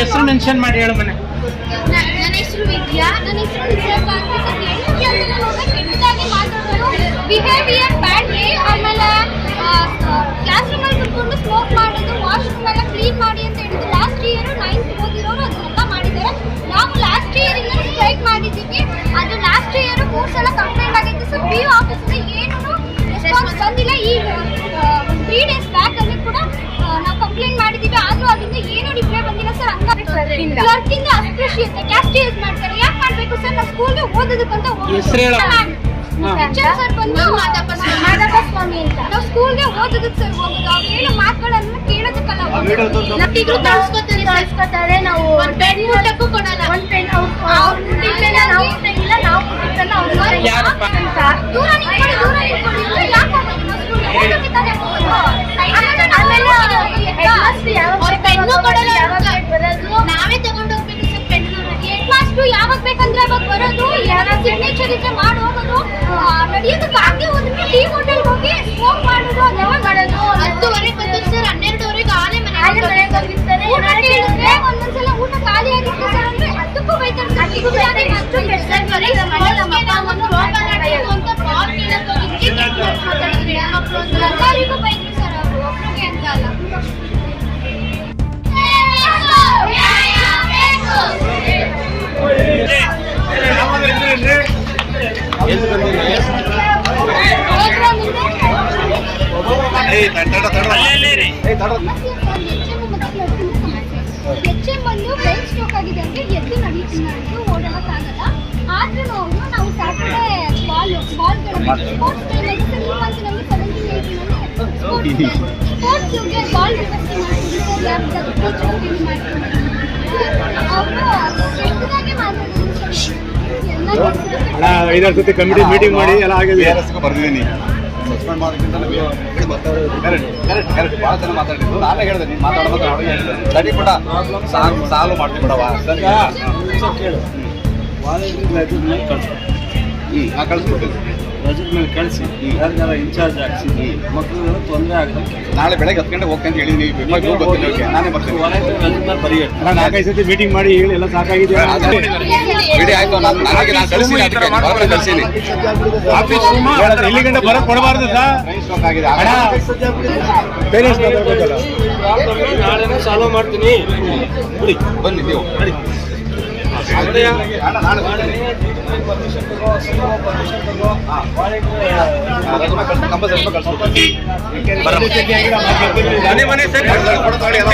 ಹೆಸರು ಮೆನ್ಷನ್ ಮಾಡಿ ಹೇಳು ಮನೆ. ಆಮೇಲೆ ಕ್ಲಾಸ್ ಸ್ಮೋಕ್ ಮಾಡೋದು ವಾಶ್ರೂಮ್ ಎಲ್ಲ ಕ್ಲೀನ್ ಮಾಡಿ ಅಂತ ಹೇಳಿದ್ರು. ಲಾಸ್ಟ್ ಇಯರ್ ಓದಿರೋರು ನಾವು ಲಾಸ್ಟ್ ಮಾಡಿದ್ದೀವಿ. ಅದು ಲಾಸ್ಟ್ ಇಯರ್ ಮೂರು ಸಲ ಕಂಪ್ಲೇಂಟ್ ಆಗಿತ್ತು. ಸರ್ ಪಿ ಯು ಆಫೀಸಿಂದ ಏನೂ ರೆಸ್ಪಾನ್ಸ್ ಬಂದಿಲ್ಲ. ಈ ಸರ್ ಹಂಗ Clerk-ಇಂದ. ಕ್ಲರ್ಕ್ ಇಂದ ಮಾಡ್ತಾರೆ. ಯಾಕೆ ಮಾಡಬೇಕು ಸರ್? ನಾವು ಸ್ಕೂಲ್ಗೆ ಓದೋದಕ್ಕಂತ ಹೇಳು. ಸರ್ ಬಂದು ಮಾದಪ್ಪ ಸ್ವಾಮಿ. ಮಾದಪ್ಪ ಸ್ವಾಮಿ. ಅಂತ. ನಾವು ಸ್ಕೂಲ್ಗೆ ಓದೋದಕ್ಕೆ ಸರ್ ಹೋಗೋದು. ಅವ್ರು ಹೇಳೋ ಮಾತುಗಳನ್ನು ಕೇಳೋದಕ್ಕಲ್ಲ ಕಳ್ಸ್ಕೊತಾರೆ ಸರ್ ಕಳ್ಸ್ಕೊತಾರೆ ನಾವು ಒಂದ್ ಪೆನ್ ಊಟಕ್ಕೂ ಕೊಡಲ್ಲ. ಒಂದ್ ಪೆನ್ ಅವ್ರು ನಾವು ನಾವು ಅವ್ರು ಇದ್ರೆ ಮಾಡಿ ಹೋಗೋದು ನಡೆಯೋದಕ್ಕೆ ಹಂಗೆ ಹೋದ್ರೆ ಟೀ ಹೋಟೆಲ್ ಹೋಗಿ ಸ್ಮೋಕ್ ಮಾಡೋದು ಅದೆಲ್ಲ ಮಾಡೋದು? ಹತ್ತುವರೆಗೆ ಬಂದಿದ್ದು ಸರ್ ಹನ್ನೆರಡುವರೆಗೆ ಆನೆ ಮನೆ ಮನೆಗೆ ಹೋಗಿರ್ತಾರೆ ಊಟ ಕೇಳಿದ್ರೆ ಒಂದೊಂದ್ಸಲ ಊಟ ಖಾಲಿ ಆಗಿತ್ತು ಸರ್ ಅಂದ್ರೆ ಅದಕ್ಕೂ ಬೈತಾರೆ. ಸರ್ ಅದಕ್ಕೂ ಹೆಚ್ಚೆ ಬಂದು ಬ್ರೈನ್ ಸ್ಟ್ರೋಕ್ ಆಗಿದೆ ಅಂದ್ರೆ ಎದ್ದು ನಡೀತೀನಿ ಅಂತ ಓಡಾಡಕ್ಕಾಗಲ್ಲ ಆದ್ರೂ ಅವ್ರು ನಾವು ಸ್ಯಾಟರ್ಡೆ ಬಾಲ್ ಬಾಲ್ ಸ್ಪೋರ್ಟ್ಸ್ ನಮಗೆ ಸೆವೆಂಟೀನ್ ಏಯ್ಟೀನಲ್ಲಿ ಸ್ಪೋರ್ಟ್ಸ್ಗೆ ಬಾಲ್ ವ್ಯವಸ್ಥೆ ಮಾಡ್ತೀವಿ ಐದಾರು ಸತಿ ಕಮಿಟಿ ಮೀಟಿಂಗ್ ಮಾಡಿ ಎಲ್ಲ ಆಗಿದೆ. ಬರ್ತಿದ್ದೀನಿ ಸಸ್ಪೆಂಡ್ ಮಾಡೋಕ್ಕಿಂತ ಕರೆಕ್ಟ್ ಕರೆಕ್ಟ್ ಕರೆಕ್ಟ್ ಭಾಳ ಜನ ಮಾತಾಡಿದ್ರು. ನಾನೇ ಹೇಳಿದೆ ನೀನು ಮಾತಾಡೋದು ಅವ್ರಿಗೆ ಹೇಳಿದೆ. ಸರಿ ಸಾಲ್ವ್ ಸಾಲ್ವ್ ಬಿಡವ ಸರಿ. ಕೇಳು. ವಾಲಂಟಿಯರ್ ಲೆಟರ್ ಮೇಲೆ ಕಳಿಸು. ಹ್ಞೂ ನಾ ಕಳಿಸ್ಬಿಡ್ತೀನಿ ಲೆಟರ್ ಮೇಲೆ ಕಳಿಸಿ. ಯಾರಿಗಾರ ಇನ್ಚಾರ್ಜ್ ಹಾಕ್ಸಿ ಮಕ್ಕಳು ತೊಂದರೆ ಆಗದಂಗೆ ನಾಳೆ ಬೆಳಗ್ಗೆ ಹತ್ತು ಗಂಟೆ ಹೋಗ್ತೀನಿ ಅಂತ ಹೇಳಿ ನೀವು ನಾನೇ ಬರ್ತೀನಿ. ಮೇಲೆ ನಾಲ್ಕೈದು ಸತಿ ಮೀಟಿಂಗ್ ಮಾಡಿ ಹೇಳಿ ಎಲ್ಲ ಸಾಕಾಗಿದೆ ಬಿಡಿ ಆಯ್ತು ನಾನು ನನಗೆ ನಾನು ಕಳಿಸ್ತೀನಿ ಅದಕ್ಕೆ ಹೊರಗಡೆ ಕಳಿಸೀನಿ ಆಫೀಸ್ ಇಲ್ಲಿ ಗಂಟೆ ಬರಕ್ ಕೊಡಬಾರ್ದು ನಾಳೆನೇ ಸಾಲ್ವ್ ಮಾಡ್ತೀನಿ. ಬಿಡಿ. ಬನ್ನಿ ನೀವು. ಮನೆ ಮನೆ ಸರಿ. ಕೊಡ್ತಾಳೆ ಎಲ್ಲ.